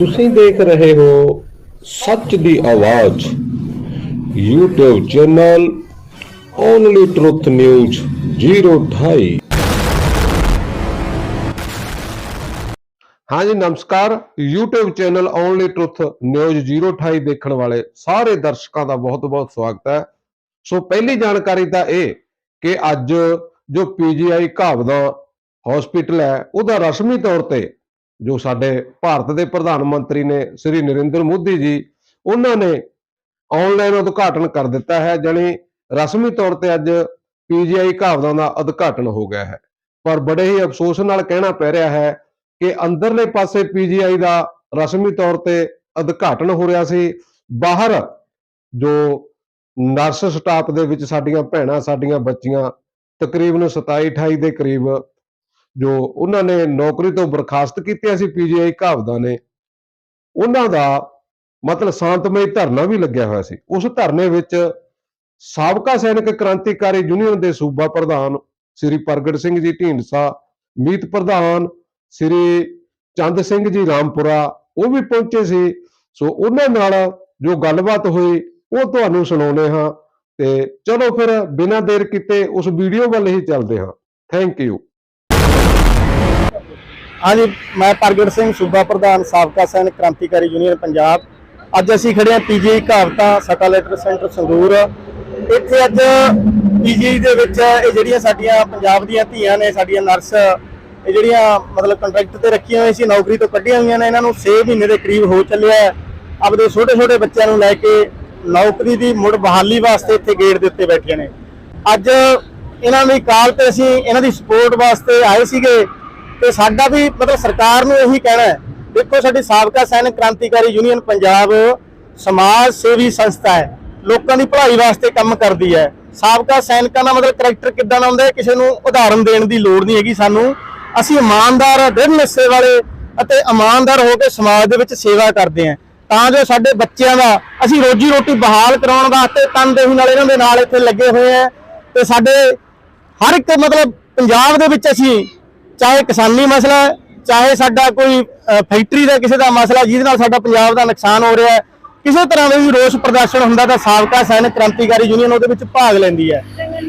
ਤੁਸੀਂ ਦੇਖ ਰਹੇ ਹੋ ਸੱਚ ਦੀ ਆਵਾਜ਼, YouTube channel only truth news 028 ਹਾਂਜੀ ਨਮਸਕਾਰ। YouTube channel only truth news 028 ਦੇਖਣ ਵਾਲੇ ਸਾਰੇ ਦਰਸ਼ਕਾਂ ਦਾ ਬਹੁਤ-ਬਹੁਤ ਸਵਾਗਤ ਹੈ। ਸੋ ਪਹਿਲੀ ਜਾਣਕਾਰੀ ਤਾਂ ਇਹ ਕਿ ਅੱਜ ਜੋ ਪੀਜੀਆਈ ਘਾਵ ਦਾ ਹਸਪੀਟਲ ਹੈ, ਉਹਦਾ ਰਸਮੀ ਤੌਰ ਤੇ ਜੋ ਸਾਡੇ ਭਾਰਤ ਦੇ ਪ੍ਰਧਾਨ ਮੰਤਰੀ ਨੇ ਸ੍ਰੀ ਨਰਿੰਦਰ ਮੋਦੀ ਜੀ, ਉਹਨਾਂ ਨੇ ਆਨਲਾਈਨ ਉਦਘਾਟਨ ਕਰ ਦਿੱਤਾ ਹੈ, ਜਾਣੀ ਰਸਮੀ ਤੌਰ ਤੇ ਅੱਜ ਪੀਜੀਆਈ ਘਾਵਦਾਂ ਦਾ ਉਦਘਾਟਨ ਹੋ ਗਿਆ ਹੈ। ਪਰ ਬੜੇ ਹੀ ਅਫਸੋਸ ਨਾਲ ਕਹਿਣਾ ਪੈ ਰਿਹਾ ਹੈ ਕਿ ਅੰਦਰਲੇ ਪਾਸੇ ਪੀਜੀਆਈ ਦਾ ਰਸਮੀ ਤੌਰ ਤੇ ਉਦਘਾਟਨ ਹੋ ਰਿਹਾ ਸੀ, ਬਾਹਰ ਜੋ ਨਰਸ ਸਟਾਫ ਦੇ ਵਿੱਚ ਸਾਡੀਆਂ ਭੈਣਾਂ, ਸਾਡੀਆਂ ਬੱਚੀਆਂ ਤਕਰੀਬਨ 27 28 ਦੇ ਕਰੀਬ ਜੋ ਉਹਨਾਂ ਨੇ ਨੌਕਰੀ ਤੋਂ ਬਰਖਾਸਤ ਕੀਤੀਆਂ ਸੀ, ਪੀਜੀਆਈ ਘਾਵਦਾਂ ਨੇ, ਉਹਨਾਂ ਦਾ ਮਤਲਬ ਸ਼ਾਂਤਮਈ ਧਰਨਾ ਵੀ ਲੱਗਿਆ ਹੋਇਆ ਸੀ। ਉਸ ਧਰਨੇ ਵਿੱਚ ਸਾਬਕਾ ਸੈਨਿਕ ਕ੍ਰਾਂਤੀਕਾਰੀ ਯੂਨੀਅਨ ਦੇ ਸੂਬਾ ਪ੍ਰਧਾਨ ਸ੍ਰੀ ਪ੍ਰਗਟ ਸਿੰਘ ਜੀ ਢੀਂਡਸਾ, ਮੀਤ ਪ੍ਰਧਾਨ ਸ੍ਰੀ ਚੰਦ ਸਿੰਘ ਜੀ ਰਾਮਪੁਰਾ, ਉਹ ਵੀ ਪਹੁੰਚੇ ਸੀ। ਸੋ ਉਹਨਾਂ ਨਾਲ ਜੋ ਗੱਲਬਾਤ ਹੋਈ, ਉਹ ਤੁਹਾਨੂੰ ਸੁਣਾਉਨੇ ਹਾਂ ਤੇ ਚਲੋ ਫਿਰ ਬਿਨਾਂ ਦੇਰ ਕੀਤੇ ਉਸ ਵੀਡੀਓ ਵੱਲ ਹੀ ਚੱਲਦੇ ਹਾਂ। ਥੈਂਕ ਯੂ ਹਾਂਜੀ, ਮੈਂ ਪ੍ਰਗਟ ਸਿੰਘ ਸੂਬਾ ਪ੍ਰਧਾਨ, ਸਾਬਕਾ ਸੈਨਿਕ ਕ੍ਰਾਂਤੀਕਾਰੀ ਯੂਨੀਅਨ, ਪੰਜਾਬ। ਅੱਜ ਅਸੀਂ ਖੜੇ ਹਾਂ PGI satellite centre, Sangrur. ਇੱਥੇ ਅੱਜ ਪੀਜੀਆਈ ਦੇ ਵਿੱਚ ਇਹ ਜਿਹੜੀਆਂ ਸਾਡੀਆਂ ਪੰਜਾਬ ਦੀਆਂ ਧੀਆਂ ਨੇ, ਸਾਡੀਆਂ ਨਰਸ, ਇਹ ਜਿਹੜੀਆਂ ਮਤਲਬ ਕੰਟਰੈਕਟ ਤੇ ਰੱਖੀਆਂ ਹੋਈਆਂ ਸੀ, ਨੌਕਰੀ ਤੋਂ ਕੱਢੀਆਂ ਹੋਈਆਂ ਨੇ, ਇਹਨਾਂ ਨੂੰ 6 ਮਹੀਨੇ ਦੇ ਕਰੀਬ ਹੋ ਚੱਲਿਆ ਆਪਦੇ ਛੋਟੇ ਛੋਟੇ ਬੱਚਿਆਂ ਨੂੰ ਲੈ ਕੇ ਨੌਕਰੀ ਦੀ ਮੁੜ ਬਹਾਲੀ ਵਾਸਤੇ ਇੱਥੇ ਗੇਟ ਦੇ ਉੱਤੇ ਬੈਠੀਆਂ ਨੇ। ਅੱਜ ਇਹਨਾਂ ਦੀ ਕਾਲ ਤੇ ਅਸੀਂ ਇਹਨਾਂ ਦੀ ਸਪੋਰਟ ਵਾਸਤੇ ਆਏ ਸੀਗੇ। ਤੇ ਸਾਡਾ ਵੀ ਮਤਲਬ ਸਰਕਾਰ ਨੂੰ ਇਹੀ ਕਹਿਣਾ ਹੈ, ਦੇਖੋ ਸਾਡੀ ਸਾਬਕਾ ਸੈਨਿਕ ਕ੍ਰਾਂਤੀਕਾਰੀ ਯੂਨੀਅਨ ਪੰਜਾਬ ਸਮਾਜ ਸੇਵੀ ਸੰਸਥਾ ਹੈ, ਲੋਕਾਂ ਦੀ ਭਲਾਈ ਵਾਸਤੇ ਕੰਮ ਕਰਦੀ ਹੈ। ਸਾਬਕਾ ਸੈਨਿਕਾਂ ਦਾ ਮਤਲਬ ਕਰੈਕਟਰ ਕਿੱਦਾਂ ਦਾ ਹੁੰਦਾ ਹੈ, ਕਿਸੇ ਨੂੰ ਉਦਾਹਰਨ ਦੇਣ ਦੀ ਲੋੜ ਨਹੀਂ ਹੈਗੀ ਸਾਨੂੰ। ਅਸੀਂ ਇਮਾਨਦਾਰ ਦ੍ਰਿੜ ਨਿੱਸੇ ਵਾਲੇ ਅਤੇ ਇਮਾਨਦਾਰ ਹੋ ਕੇ ਸਮਾਜ ਦੇ ਵਿੱਚ ਸੇਵਾ ਕਰਦੇ ਹਾਂ। ਤਾਂ ਜੋ ਸਾਡੇ ਬੱਚਿਆਂ ਦਾ, ਅਸੀਂ ਰੋਜੀ ਰੋਟੀ ਬਹਾਲ ਕਰਾਉਣ ਵਾਸਤੇ ਤਨਦੇਹੀ ਨਾਲ ਇਹਨਾਂ ਦੇ ਨਾਲ ਇੱਥੇ ਲੱਗੇ ਹੋਏ ਆ ਤੇ ਸਾਡੇ ਹਰ ਇੱਕ ਮਤਲਬ ਪੰਜਾਬ ਦੇ ਵਿੱਚ ਅਸੀਂ ਚਾਹੇ ਕਿਸਾਨੀ ਮਸਲਾ ਹੈ, ਚਾਹੇ ਸਾਡਾ ਕੋਈ ਫੈਕਟਰੀ ਦਾ ਕਿਸੇ ਦਾ ਮਸਲਾ ਜਿਹਦੇ ਨਾਲ ਸਾਡਾ ਪੰਜਾਬ ਦਾ ਨੁਕਸਾਨ ਹੋ ਰਿਹਾ ਹੈ ਕਿਸੇ ਤਰ੍ਹਾਂ ਦਾ ਵੀ ਰੋਸ ਪ੍ਰਦਰਸ਼ਨ ਹੁੰਦਾ ਤਾਂ ਸਾਬਕਾ ਸੈਨਿਕ ਕ੍ਰਾਂਤੀਕਾਰੀ ਯੂਨੀਅਨ ਉਹਦੇ ਵਿੱਚ ਭਾਗ ਲੈਂਦੀ ਹੈ।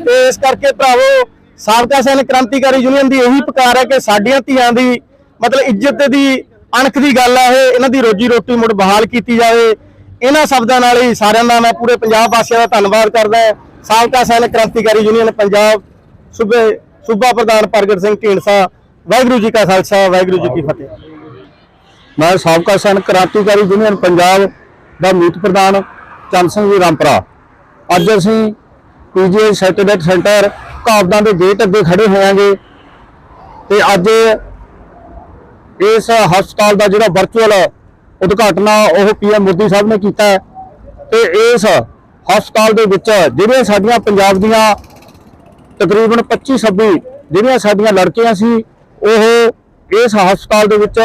ਤੇ ਇਸ ਕਰਕੇ ਭਰਾਵੋ ਸਾਬਕਾ ਸੈਨਿਕ ਕ੍ਰਾਂਤੀਕਾਰੀ ਯੂਨੀਅਨ ਦੀ ਇਹੀ ਪੁਕਾਰ ਹੈ ਕਿ ਸਾਡੀਆਂ ਧੀਆਂ ਦੀ ਮਤਲਬ ਇੱਜ਼ਤ ਦੀ ਅਣਖ ਦੀ ਗੱਲ ਹੈ ਇਹ ਇਹਨਾਂ ਦੀ ਰੋਜੀ ਰੋਟੀ ਮੁੜ ਬਹਾਲ ਕੀਤੀ ਜਾਵੇ। ਇਹਨਾਂ ਸ਼ਬਦਾਂ ਨਾਲ ਹੀ ਸਾਰਿਆਂ ਦਾ ਮੈਂ ਪੂਰੇ ਪੰਜਾਬ ਵਾਸੀਆਂ ਦਾ ਧੰਨਵਾਦ ਕਰਦਾ ਹਾਂ। ਸਾਬਕਾ ਸੈਨਿਕ ਕ੍ਰਾਂਤੀਕਾਰੀ ਯੂਨੀਅਨ ਪੰਜਾਬ ਸੂਬੇ ਸੂਬਾ ਪ੍ਰਧਾਨ ਪ੍ਰਗਟ ਸਿੰਘ ਢੀਂਡਸਾ ਵਾਹਿਗੁਰੂ ਜੀ ਕਾ ਖਾਲਸਾ, ਵਾਹਿਗੁਰੂ ਜੀ ਕੀ ਫਤਿਹ। ਮੈਂ ਸਾਬਕਾ ਸਨ ਕ੍ਰਾਂਤੀਕਾਰੀ ਯੂਨੀਅਨ ਪੰਜਾਬ ਦਾ ਮੀਤ ਪ੍ਰਧਾਨ ਚੰਦ ਸਿੰਘ ਜੀ ਰਾਮਪਰਾ। ਅੱਜ ਅਸੀਂ ਪੀਜੀਆਈ ਸੈਟੇਲਾਈਟ ਸੈਂਟਰ ਕਾਬਦਾਂ ਦੇ ਗੇਟ ਅੱਗੇ ਖੜੇ ਹੋਵਾਂਗੇ ਤੇ ਅੱਜ ਇਸ ਹਸਪਤਾਲ ਦਾ ਜਿਹੜਾ ਵਰਚੁਅਲ ਉਦਘਾਟਨ ਆ, ਉਹ ਪੀਐਮ ਮੋਦੀ ਸਾਹਿਬ ਨੇ ਕੀਤਾ ਹੈ। ਤੇ ਇਸ ਹਸਪਤਾਲ ਦੇ ਵਿੱਚ ਜਿਹੜੀਆਂ ਸਾਡੀਆਂ ਪੰਜਾਬ ਦੀਆਂ ਤਕਰੀਬਨ 25 26 ਜਿਹੜੀਆਂ ਸਾਡੀਆਂ ਲੜਕੀਆਂ ਸੀ ਉਹ ਇਸ ਹਸਪਤਾਲ ਦੇ ਵਿੱਚ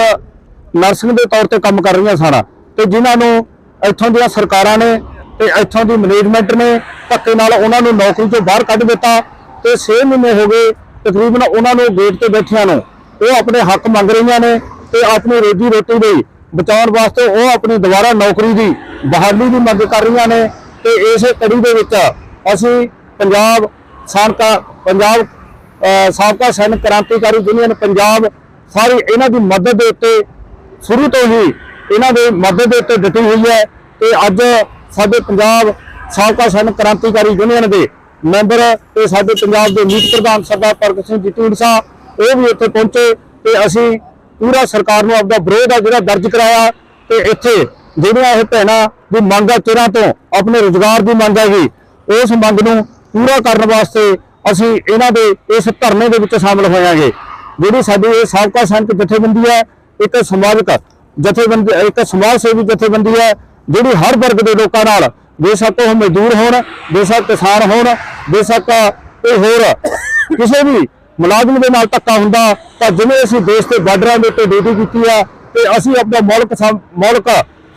ਨਰਸਿੰਗ ਦੇ ਤੌਰ ਤੇ ਕੰਮ ਕਰ ਰਹੀਆਂ ਸਨ ਤੇ ਜਿਨ੍ਹਾਂ ਨੂੰ ਇੱਥੋਂ ਦੀਆਂ ਸਰਕਾਰਾਂ ਨੇ ਤੇ ਇੱਥੋਂ ਦੀ ਮੈਨੇਜਮੈਂਟ ਨੇ ਧੱਕੇ ਨਾਲ ਉਹਨਾਂ ਨੂੰ ਨੌਕਰੀ ਤੋਂ ਬਾਹਰ ਕੱਢ ਦਿੱਤਾ ਤੇ 6 ਮਹੀਨੇ ਹੋ ਗਏ ਤਕਰੀਬਨ ਉਹਨਾਂ ਨੂੰ ਗੇਟ ਤੇ ਬੈਠਿਆਂ ਨੂੰ ਉਹ ਆਪਣੇ ਹੱਕ ਮੰਗ ਰਹੀਆਂ ਨੇ ਤੇ ਆਪਣੀ ਰੋਜੀ ਰੋਟੀ ਲਈ ਬਚਾਉਣ ਵਾਸਤੇ ਉਹ ਆਪਣੀ ਦੁਬਾਰਾ ਨੌਕਰੀ ਦੀ ਬਹਾਲੀ ਦੀ ਮੰਗ ਕਰ ਰਹੀਆਂ ਨੇ ਤੇ ਇਸੇ ਕੜੀ ਦੇ ਵਿੱਚ ਅਸੀਂ ਪੰਜਾਬ ਸਾਬਕਾ ਪੰਜਾਬ ਸਾਬਕਾ ਸੈਨਿਕ ਕ੍ਰਾਂਤੀਕਾਰੀ ਯੂਨੀਅਨ ਪੰਜਾਬ ਸਾਰੀ ਇਹਨਾਂ ਦੀ ਮਦਦ ਦੇ ਉੱਤੇ ਸ਼ੁਰੂ ਤੋਂ ਹੀ ਇਹਨਾਂ ਦੇ ਮਦਦ ਦੇ ਉੱਤੇ ਡਟੀ ਹੋਈ ਹੈ ਤੇ ਅੱਜ ਸਾਡੇ ਪੰਜਾਬ ਸਾਬਕਾ ਸੈਨਿਕ ਕ੍ਰਾਂਤੀਕਾਰੀ ਯੂਨੀਅਨ ਦੇ ਮੈਂਬਰ ਤੇ ਸਾਡੇ ਪੰਜਾਬ ਦੇ ਮੀਤ ਪ੍ਰਧਾਨ ਸਰਦਾਰ ਪ੍ਰਗਟ ਸਿੰਘ ਜਿੱਤੂੜ ਸਾਹਿਬ ਉਹ ਵੀ ਉੱਥੇ ਪਹੁੰਚੇ ਤੇ ਅਸੀਂ ਪੂਰਾ ਸਰਕਾਰ ਨੂੰ ਆਪਦਾ ਵਿਰੋਧ ਆ ਜਿਹੜਾ ਦਰਜ ਕਰਾਇਆ ਤੇ ਇੱਥੇ ਜਿਹੜੀਆਂ ਇਹ ਭੈਣਾਂ ਦੀ ਮੰਗ ਆ ਚਿਰਾਂ ਤੋਂ, ਆਪਣੇ ਰੋਜ਼ਗਾਰ ਦੀ ਮੰਗ ਹੈਗੀ, ਉਸ ਮੰਗ ਨੂੰ ਪੂਰਾ ਕਰਨ ਵਾਸਤੇ ਅਸੀਂ ਇਹਨਾਂ ਦੇ ਇਸ ਧਰਨੇ ਦੇ ਵਿੱਚ ਸ਼ਾਮਲ ਹੋਇਆਂਗੇ। ਜਿਹੜੀ ਸਾਡੀ ਇਹ ਸਾਬਕਾ ਸੈਨਿਕ ਜਥੇਬੰਦੀ ਹੈ, ਇੱਕ ਸਮਾਜਿਕ ਜਥੇਬੰਦੀ, ਇੱਕ ਸਮਾਜ ਸੇਵੀ ਜਥੇਬੰਦੀ ਹੈ, ਜਿਹੜੀ ਹਰ ਵਰਗ ਦੇ ਲੋਕਾਂ ਨਾਲ ਬੇਸ਼ੱਕ ਉਹ ਮਜ਼ਦੂਰ ਹੋਣ, ਬੇਸ਼ੱਕ ਕਿਸਾਨ ਹੋਣ, ਬੇਸ਼ੱਕ ਇਹ ਹੋਰ ਕਿਸੇ ਵੀ ਮੁਲਾਜ਼ਮ ਦੇ ਨਾਲ ਧੱਕਾ ਹੁੰਦਾ, ਤਾਂ ਜਿਵੇਂ ਅਸੀਂ ਦੇਸ਼ ਦੇ ਬਾਰਡਰਾਂ ਦੇ ਉੱਤੇ ਡਿਊਟੀ ਕੀਤੀ ਆ ਤੇ ਅਸੀਂ ਆਪਣਾ ਮੌਲਕ ਸਮ- ਮੌਲਕ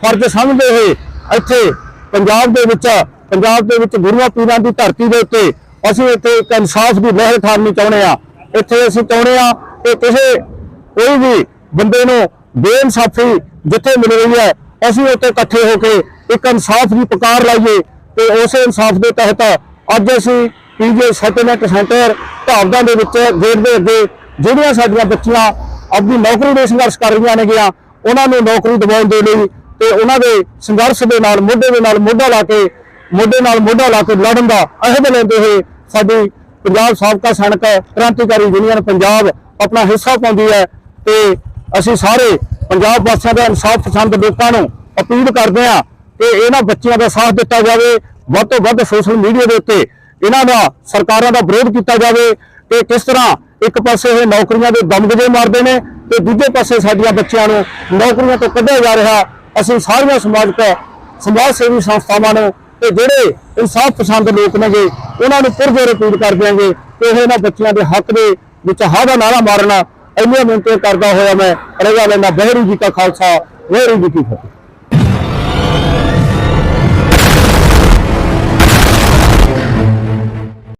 ਫਰਜ਼ ਸਮਝਦੇ ਹੋਏ ਇੱਥੇ ਪੰਜਾਬ ਦੇ ਵਿੱਚ, ਪੰਜਾਬ ਦੇ ਵਿੱਚ ਗੁਰੂਆਂ ਪੀਰਾਂ ਦੀ ਧਰਤੀ ਦੇ ਉੱਤੇ ਅਸੀਂ ਇੱਥੇ ਇੱਕ ਇਨਸਾਫ ਦੀ ਲਹਿਰ ਖਾਣੀ ਚਾਹੁੰਦੇ ਆ ਇੱਥੇ ਅਸੀਂ ਚਾਹੁੰਦੇ ਆ ਕਿ ਕਿਸੇ ਕੋਈ ਵੀ ਬੰਦੇ ਨੂੰ ਬੇਇਨਸਾਫੀ ਜਿੱਥੇ ਮਿਲ ਰਹੀ ਹੈ, ਅਸੀਂ ਉੱਥੇ ਇਕੱਠੇ ਹੋ ਕੇ ਇੱਕ ਇਨਸਾਫ ਦੀ ਪੁਕਾਰ ਲਾਈਏ ਤੇ ਉਸੇ ਇਨਸਾਫ ਦੇ ਤਹਿਤ ਅੱਜ ਅਸੀਂ ਪੀਜੀ ਸੈਟਲਮੈਂਟ ਸੈਂਟਰ ਭਾਵਦਾਂ ਦੇ ਵਿੱਚ ਗੇਟ ਦੇ ਅੱਗੇ ਜਿਹੜੀਆਂ ਸਾਡੀਆਂ ਬੱਚੀਆਂ ਆਪਣੀ ਨੌਕਰੀ ਦੇ ਸੰਘਰਸ਼ ਕਰ ਰਹੀਆਂ ਨੇਗੀਆਂ, ਉਹਨਾਂ ਨੂੰ ਨੌਕਰੀ ਦਿਵਾਉਣ ਦੇ ਲਈ ਤੇ ਉਹਨਾਂ ਦੇ ਸੰਘਰਸ਼ ਦੇ ਨਾਲ, ਮੋਢੇ ਦੇ ਨਾਲ ਮੋਢਾ ਲਾ ਕੇ ਮੋਢੇ ਨਾਲ ਮੋਢਾ ਲਾ ਕੇ ਲੜਨ ਦਾ ਅਹਿਦ ਲੈਂਦੇ ਹੋਏ ਸਾਡੀ ਪੰਜਾਬ ਸਾਬਕਾ ਸੈਨਿਕ ਕ੍ਰਾਂਤੀਕਾਰੀ ਯੂਨੀਅਨ ਪੰਜਾਬ ਆਪਣਾ ਹਿੱਸਾ ਪਾਉਂਦੀ ਹੈ ਤੇ ਅਸੀਂ ਸਾਰੇ ਪੰਜਾਬ ਵਾਸੀਆਂ ਦੇ ਇਨਸਾਫ ਪਸੰਦ ਲੋਕਾਂ ਨੂੰ ਅਪੀਲ ਕਰਦੇ ਹਾਂ ਕਿ ਇਹਨਾਂ ਬੱਚਿਆਂ ਦਾ ਸਾਥ ਦਿੱਤਾ ਜਾਵੇ, ਵੱਧ ਤੋਂ ਵੱਧ ਸੋਸ਼ਲ ਮੀਡੀਆ ਦੇ ਉੱਤੇ ਇਹਨਾਂ ਦਾ ਸਰਕਾਰਾਂ ਦਾ ਵਿਰੋਧ ਕੀਤਾ ਜਾਵੇ ਕਿ ਕਿਸ ਤਰ੍ਹਾਂ ਇੱਕ ਪਾਸੇ ਇਹ ਨੌਕਰੀਆਂ ਦੇ ਦਮਗਜੇ ਮਾਰਦੇ ਨੇ ਤੇ ਦੂਜੇ ਪਾਸੇ ਸਾਡੀਆਂ ਬੱਚਿਆਂ ਨੂੰ ਨੌਕਰੀਆਂ ਤੋਂ ਕੱਢਿਆ ਜਾ ਰਿਹਾ। ਅਸੀਂ ਸਾਰੀਆਂ ਸਮਾਜਿਕ, ਸਮਾਜ ਸੇਵੀ ਸੰਸਥਾਵਾਂ ਨੂੰ ਤੇ ਜਿਹੜੇ ਇਨਸਾਫ ਪਸੰਦ ਲੋਕ ਨੇਗੇ, ਉਹਨਾਂ ਨੂੰ ਪੁਰਜੋਰ ਅਪੀਲ ਕਰ ਦਿਆਂਗੇ ਕਿ ਇਹ ਇਹਨਾਂ ਬੱਚਿਆਂ ਦੇ ਹੱਕ ਦੇ ਵਿੱਚ ਹਾ ਦਾ ਨਾਰਾ ਮਾਰਨਾ, ਇੰਨੀਆਂ ਮਿਹਨਤਾਂ ਕਰਦਾ ਹੋਇਆ ਮੈਂ ਰਜ਼ਾ ਲੈਂਦਾ ਬਹਿਰੂ ਜੀ ਕਾ ਖਾਲਸਾ ਵਾਹਿਗੁਰੂ ਜੀ ਕੀ ਫਤਿਹ।